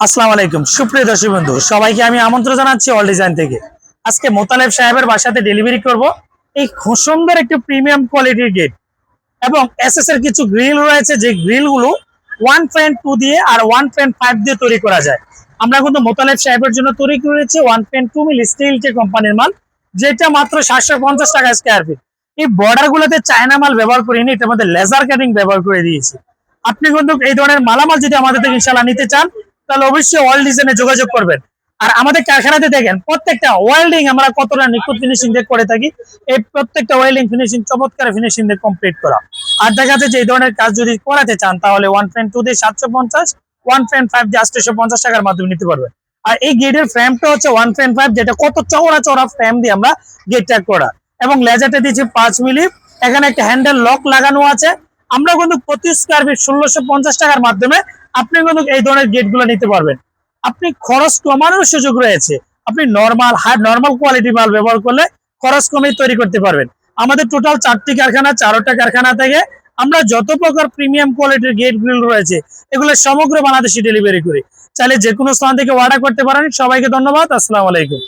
আসসালামু আলাইকুম। সুপ্রিয় দর্শক বন্ধু, সবাইকে আমি আমন্ত্রণ জানাচ্ছি অল ডিজাইন থেকে। আজকে মোতালেব সাহেবের বাসাতে ডেলিভারি করব। এই সুন্দর একটি প্রিমিয়াম কোয়ালিটির গেট এবং এসএস এর কিছু গ্রিল রয়েছে। যে গ্রিলগুলো ওয়ান পয়েন্ট টু দিয়ে আর ওয়ান পয়েন্ট ফাইভ দিয়ে তৈরি করা যায়। আমরা কিন্তু মোতালেব সাহেবের জন্য তৈরি করেছি one point two mill steel যে কোম্পানির মাল, যেটা মাত্র সাতশো পঞ্চাশ টাকা স্কোয়ার ফিট এই বর্ডার গুলোতে চায়না মাল ব্যবহার করিনি এটার মধ্যে লেজার কাটিং ব্যবহার করে দিয়েছি। আপনি কিন্তু এই ধরনের মালামাল যদি আমাদের থেকে ইনশাল্লাহ নিতে চান তাহলে অবশ্যই ওয়ার্ল্ড ডিজাইনে যোগাযোগ করবেন। আর আমাদের কারখানাতে দেখেন, প্রত্যেকটা ওয়েল্ডিং আমরা কতটা নিখুঁত ফিনিশিং দিয়ে করে থাকি। এই প্রত্যেকটা ওয়েল্ডিং ফিনিশিং চমৎকার ফিনিশিং দিয়ে কমপ্লিট করা। আর দেখা যাচ্ছে যে এই ধরনের কাজ যদি করাতে চান, তাহলে ওয়ান পয়েন্ট টু দিয়ে সাতশো পঞ্চাশ ওয়ান পয়েন্ট ফাইভ দিয়ে আটশো পঞ্চাশ টাকার মাধ্যমে নিতে পারবেন। আর এই গেটের ফ্রেমটা হচ্ছে ওয়ান পয়েন্ট ফাইভ যেটা কত চওড়া চওড়া ফ্রেম দিয়ে আমরা গেটটা করা। এবং লেজারটা দিয়েছি পাঁচ মিলি। এখানে একটা হ্যান্ডেল লক লাগানো আছে। আমরা কিন্তু প্রতি স্কোয়ার ফিট ষোলোশো পঞ্চাশ টাকার মাধ্যমে আপনি কিন্তু এই ধরনের গেটগুলো নিতে পারবেন। আপনি খরচ কমানোর সুযোগ রয়েছে। আপনি নর্মাল হাই নর্মাল কোয়ালিটি মাল ব্যবহার করলে খরচ কমে তৈরি করতে পারবেন। আমাদের টোটাল চারটি কারখানা, চারোটা কারখানা থেকে আমরা যত প্রকার প্রিমিয়াম কোয়ালিটির গেট গ্রিল রয়েছে, এগুলো সমগ্র বাংলাদেশে ডেলিভারি করি। চাইলে যে কোনো স্থান থেকে অর্ডার করতে পারেন। সবাইকে ধন্যবাদ। আসসালামু আলাইকুম।